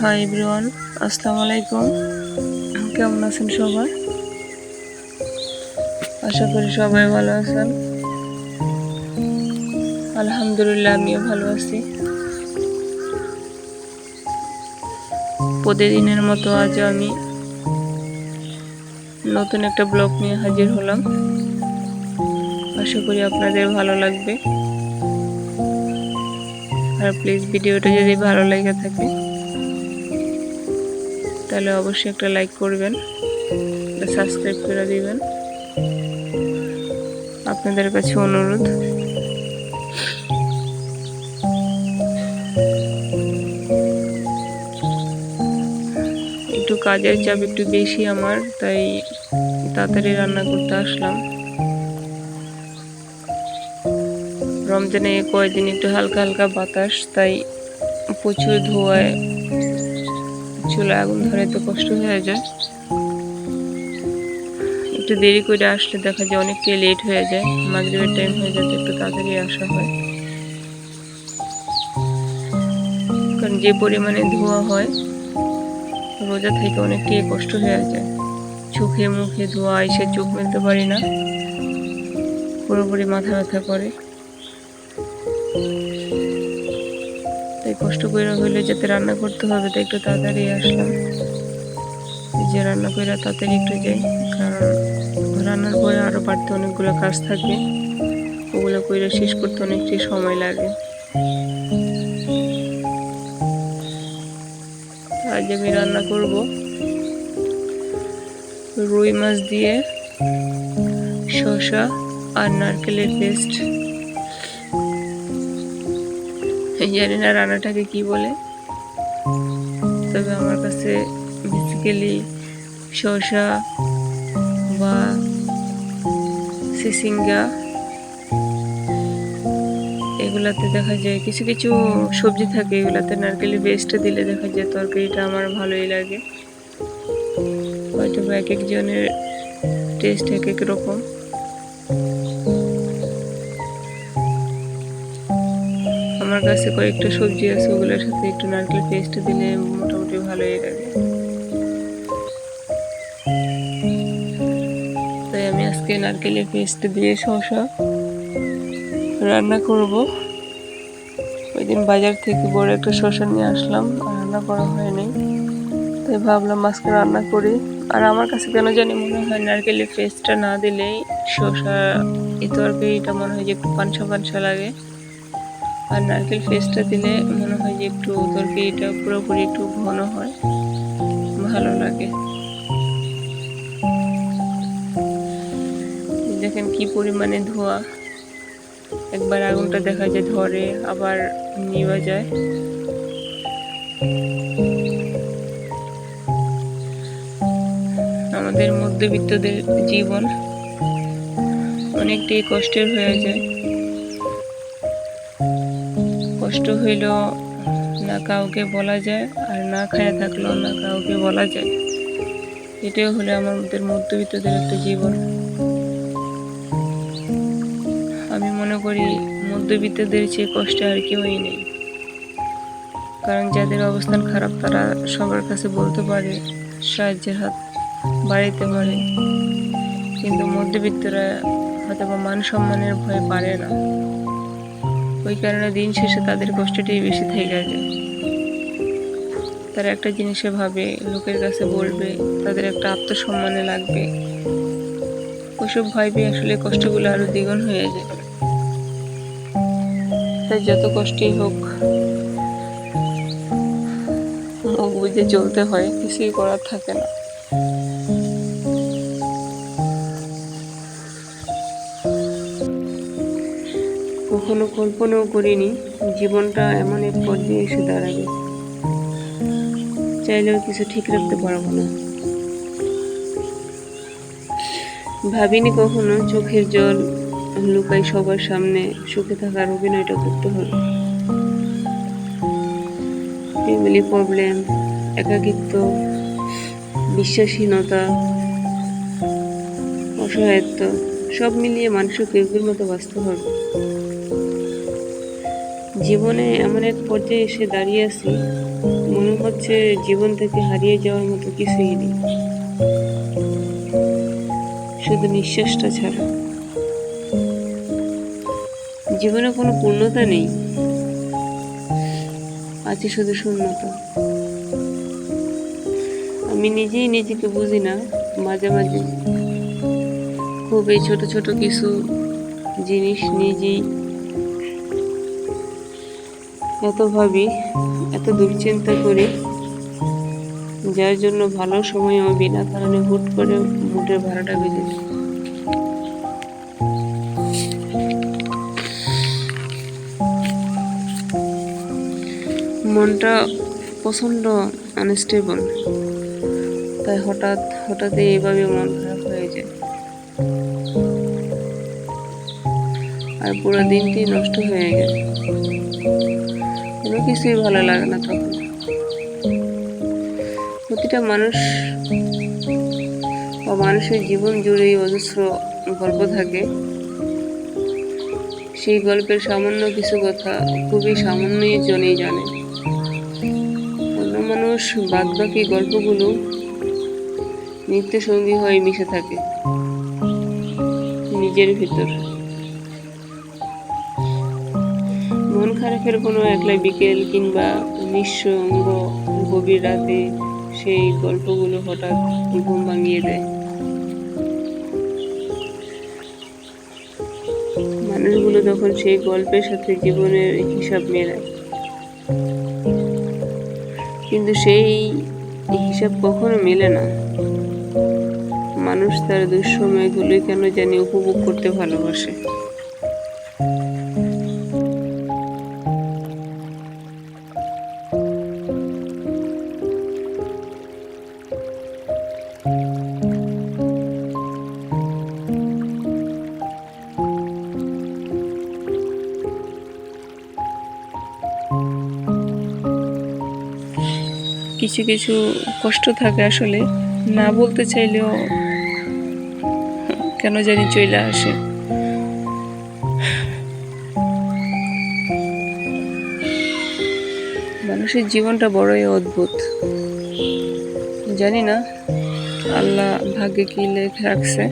Hi everyone আসসালামু আলাইকুম। কেমন আছেন সবাই? আশা করি সবাই ভালো আছেন। আলহামদুলিল্লাহ, আমিও ভালো আছি। প্রতিদিনের মতো আজ আমি নতুন একটা ব্লগ নিয়ে হাজির হলাম। আশা করি আপনাদের ভালো লাগবে। আর প্লিজ ভিডিওটা যদি ভালো লেগে থাকে, তাহলে অবশ্যই একটা লাইক করবেন সাবস্ক্রাইব করে দিবেন। আপনাদের কাছে অনুরোধ। একটু কাজের চাপ একটু বেশি আমার, তাই তাড়াতাড়ি রান্না করতে আসলাম। রমজানে কয়েকদিন একটু হালকা হালকা বাতাস, তাই প্রচুর ধোঁয়ায় চুলে আগুন ধরে তো কষ্ট হয়ে যায়। একটু দেরি করে আসলে দেখা যায় অনেকটাই লেট হয়ে যায়, মাগরিবের টাইম হয়ে যাতে একটু তাড়াতাড়ি আসা হয়। কারণ যে পরিমাণে ধোঁয়া হয়, রোজা থেকে অনেকটাই কষ্ট হয়ে যায়। চোখে মুখে ধোঁয়া এসে চোখ মেলতে পারি না, পুরোপুরি মাথা ব্যথা করে। কষ্ট করে হইলে যাতে রান্না করতে হবে, তো একটু তাড়াতাড়ি আসলাম। যে রান্না করে তাড়াতাড়ি একটু যাই, কারণ রান্নার পরে আরও বাড়তে অনেকগুলো কাজ থাকে। ওগুলো করে শেষ করতে অনেকটাই সময় লাগে। আজ আমি রান্না করব রুই মাছ দিয়ে শসা আর নারকেলের পেস্ট। জানি না রান্নাটাকে কি বলে। তবে আমার কাছে বেসিক্যালি শসা বা সিসিঙ্গা, এগুলাতে দেখা যায় কিছু কিছু সবজি থাকে এগুলাতে। নারকেলের বেস্টটা দিলে দেখা যায় তরকারিটা আমার ভালোই লাগে। হয়তো এক একজনের টেস্ট এক এক রকম। আমার কাছে কয়েকটা সবজি আছে, ওগুলোর সাথে একটু নারকেল পেস্ট দিলে মোটামুটি ভালোই লাগে তাই আমি আজকে নারকেলের পেস্ট দিয়ে শসা রান্না করব। ওই দিন বাজার থেকে বড় একটা শসা নিয়ে আসলাম রান্না করা হয়নি তাই ভাবলাম আজকে রান্না করি। আর আমার কাছে কেন জানি মনে হয় নারকেলের পেস্টটা না দিলেই শসা, এই তরকারিটা মনে হয় যে একটু পানসা পানসা লাগে। আর নারকেল পেস্টটা দিলে মনে হয় যে একটু তরকারিটা পুরোপুরি একটু ঘন হয়। ভালো লাগে। দেখেন কি পরিমাণে ধোয়া। একবার আগুনটা দেখা যায়, ধরে, আবার নিভা যায়। আমাদের মধ্যবিত্তদের জীবন অনেকটাই কষ্টের হয়ে যায়। কষ্ট হইল, না কাউকে বলা যায়, আর না খায়া থাকলেও না কাউকে বলা যায়। এটাই হলো আমাদের মধ্যবিত্তদের একটা জীবন। আমি মনে করি মধ্যবিত্তদের চেয়ে কষ্টে আর কেউই নেই। কারণ যাদের অবস্থান খারাপ, তারা সবার কাছে বলতে পারে, সাহায্যের হাত বাড়াইতে পারে। কিন্তু মধ্যবিত্তরা হয়তো মান সম্মানের ভয়ে পারে না। ওই কারণে দিন শেষে তাদের কষ্টটাই বেশি থেকে যায়। তারা একটা জিনিসে ভাবে, লোকের কাছে বলবে, তাদের একটা আত্মসম্মানে লাগবে। ওইসব ভাইবে আসলে কষ্টগুলো আরও দ্বিগুণ হয়ে যায়। তাই যত কষ্টই হোক, মুখ বুঝে চলতে হয়, কিছুই করার থাকে না। কখনো কল্পনাও করিনি জীবনটা এমন এক পর্যায়ে এসে দাঁড়াবে। চাইলেও কিছু ঠিক রাখতে পারব না। ভাবিনি কখনো চোখের জল লুকাই সবার সামনে সুখে থাকার অভিনয়টা করতে হবে। ফ্যামিলি প্রবলেম একাকিত্ব, বিশ্বাসহীনতা, অসহায়ত্ব, সব মিলিয়ে মানুষকে কেউকের মতো বাঁচতে হবে। জীবনে এমন এক পর্যায়ে এসে দাঁড়িয়ে আছি, মনে হচ্ছে জীবন থেকে হারিয়ে যাওয়ার মতো কিছুই নেই। শুধু নিঃশ্বাসটা ছাড়া। জীবনে কোনো পূর্ণতা নেই, আছে শুধু শূন্যতা। আমি নিজেই নিজেকে বুঝি না মাঝে মাঝে খুব এই ছোট ছোট কিছু জিনিস নিজেই এত ভাবি, এত দুশ্চিন্তা করি, যার জন্য ভালো সময় আমি বিনা কারণে হুট করে বুটের ভাড়াটা বেঁধে মনটা প্রচণ্ড আনস্টেবল তাই হঠাৎ, হঠাৎই এইভাবে মন খারাপ হয়ে যায়। আর পুরো দিনটি নষ্ট হয়ে গেল। কোনো কিছুই ভালো লাগে না তখন। প্রতিটা মানুষ বা মানুষের জীবন জুড়েই অজস্র গল্প থাকে। সেই গল্পের সামান্য কিছু কথা খুবই সামান্যই জনেই জানে। অন্য মানুষ বাদ বাকি গল্পগুলো নিত্য সঙ্গী হয়ে মিশে থাকে। নিজের ভিতর। মন খারাপের কোনো একলা বিকেল কিংবা নিঃসঙ্গ গভীর রাতে সেই গল্পগুলো হঠাৎ ঘুম ভাঙিয়ে দেয়। মানুষগুলো যখন সেই গল্পের সাথে জীবনের হিসাব মেলায়। কিন্তু সেই হিসাব কখনো মেলে না। মানুষ তার দুঃসময়গুলো কেন জানি উপভোগ করতে ভালোবাসে। কিছু কিছু কষ্ট থাকে আসলে। না বলতে চাইলেও কেন জানি চলে আসে। মানুষের জীবনটা বড়ই অদ্ভুত। জানি না, আল্লাহ ভাগ্যে কি লেখে রাখছে।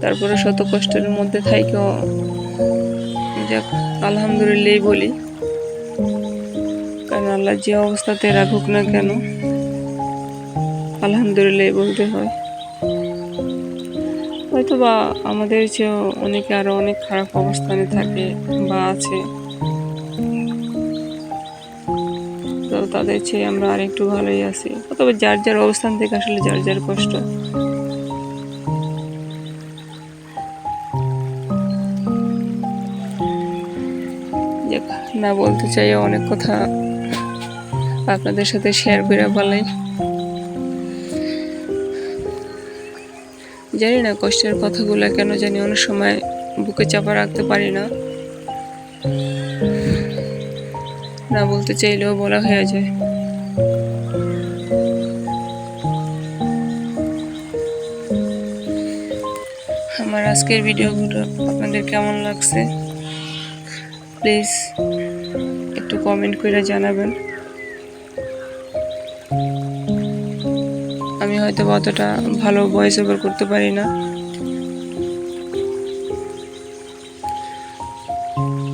তারপরে শত কষ্টের মধ্যে থাইকেও যাক আলহামদুলিল্লাহ বলি। আল্লাহ যে অবস্থাতে রাখুক না কেন, আলহামদুলিল্লাহ বলতে হয়। হয়তো বা আমাদের চেয়েও অনেকে আরও অনেক খারাপ অবস্থানে থাকে বা আছে। তো তাদের চেয়ে আমরা আর একটু ভালোই আছি। তবে যার যার অবস্থান থেকে আসলে যার যার কষ্ট। না বলতে চাই অনেক কথা আপনাদের সাথে শেয়ার করে বলাই জানি না কষ্টের কথাগুলো কেন জানি অনেক সময় বুকে চাপা রাখতে পারি না। না বলতে চাইলেও বলা হয়ে যায়। আমার আজকের ভিডিওগুলো আপনাদের কেমন লাগছে? প্লিজ একটু কমেন্ট করে জানাবেন। হয়তো অতটা ভালো ভয়েস ওভার করতে পারি না।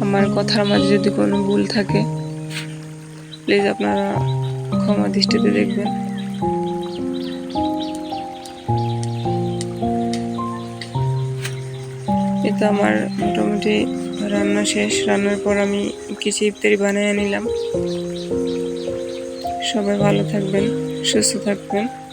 আমার কথার মাঝে যদি কোনো ভুল থাকে প্লিজ আপনারা ক্ষমা দৃষ্টিতে দেখবেন। এটা আমার মোটামুটি রান্না শেষ। রান্নার পর আমি কিছু ইফতারি বানিয়ে নিলাম। সবাই ভালো থাকবেন, সুস্থ থাকবেন।